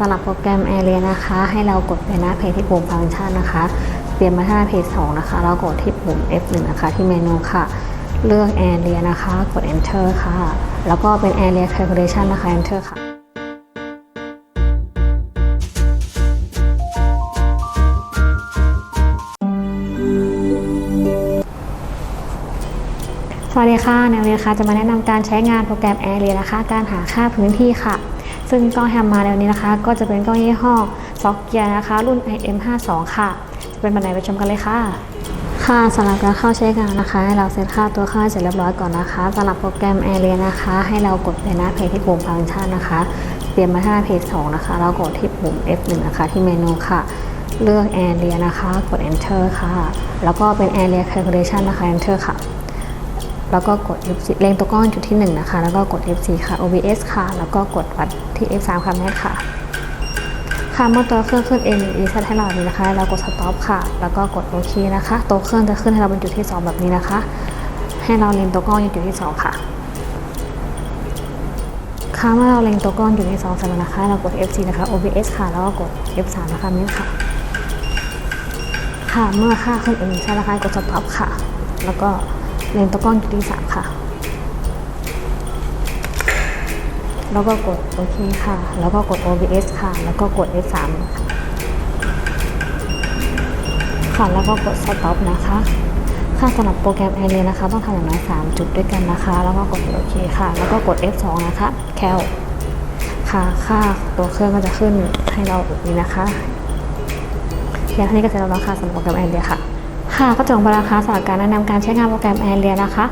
สำหรับโปรแกรม Area นะคะ ให้เรากดไปหน้าเพจที่ปุ่มฟังก์ชันนะคะ เปลี่ยนมาที่หน้าเพจ2นะคะ เรากดที่ปุ่ม F1 นะคะ ที่เมนูค่ะ เลือก Area นะคะ กด Enter ค่ะ แล้วก็เป็น Area Calculation นะคะ Enter ค่ะสวัสดีค่ะในวันนี้นะคะจะมาแนะนำการใช้งานโปรแกรม Area นะคะ การหาค่าพื้นที่ค่ะ ซึ่งกล้องแฮมมาแล้วนี้นะคะ ก็จะเป็นกล้องยี่ห้อซ็อกเกียนะคะ รุ่น IM52 ค่ะ จะเป็นบันไดไปชมกันเลยค่ะ ค่ะสำหรับการเข้าใช้งานนะคะ ให้เราเซตค่าตัวค่าเสร็จเรียบร้อยก่อนนะคะสำหรับโปรแกรม Area นะคะ ให้เรากดไปหน้าเพจที่ปุ่มฟังก์ชันนะคะเปลี่ยนมาที่หน้าเพจ2นะคะเรากดที่ปุ่ม F1 นะคะ ที่เมนูค่ะเลือก Area นะคะ กด Enter ค่ะ แล้วก็เป็น Area Calculation นะคะ Enter ค่ะ แล้วก็กด F4 เล็งตัวก้อนจุดที่ 1 นะคะ แล้วก็กด F4 ค่ะ OBS ค่ะ แล้วก็กดวัดที่ F3 ค่ะแม่ค่ะ ค่ะเมื่อตัวเครื่องขึ้นเองรีเซ็ตให้เรานี้นะคะ เรากด stop ค่ะ แล้วก็กดโอเคนะคะ ตัวเครื่องจะขึ้นให้เราเป็นจุดที่ 2 แบบนี้นะคะ ให้เราเล็งตัวก้อนอยู่จุดที่ 2 ค่ะค่ะเมื่อเราเล็งตัวก้อนอยู่ที่2เสร็จแล้วนะคะ เรากด F4 นะคะ OBS ค่ะ แล้วก็กด F3 นะคะแม่ค่ะ ค่ะ เมื่อค่าขึ้นเองใช่แล้วค่ะกด stop ค่ะ แล้วก็ เล็งตัวก้อนจุดที่สามค่ะ แล้วก็กดโอเคค่ะ แล้วก็กด OBS ค่ะ แล้วก็กด F3 ค่ะค่ะแล้วก็กด stop นะคะ ค่ะสำหรับโปรแกรม a อ r นะคะ ต้องทำอย่างน้อย3จุดด้วยกันนะคะ แล้วก็กดโอเคค่ะ แล้วก็กด F2 นะคะ แคลค่ะ ค่าตัวเครื่องก็จะขึ้นให้เราแบบนี้นะคะเพียงเท่านี้ก็เสร็จแล้วนะคะสำหรับโปรแกรม a อ r ค่ะ ค่ะก็จบไปแล้วนะคาสำหรับการแนะนำการใช้งานโปรแกรมแอนเรียนะคะ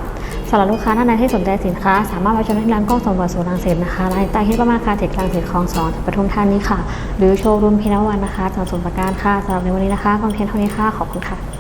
สำหรับลูกค้าท่านใดที่สนใจสินค้า สามารถมาชมที่ร้านกล้องสมบัติสุรังสิตนะคะร้านใต้ที่ประมาณคาเทคลังสิตคลองสองปทุมธานีค่ะ หรือโชว์รูมพินวันนะคะจังหวัดสมุทรปราการค่ะสำหรับในวันนี้นะคะกอนเทียนเท่านี้ค่ะขอบคุณค่ะ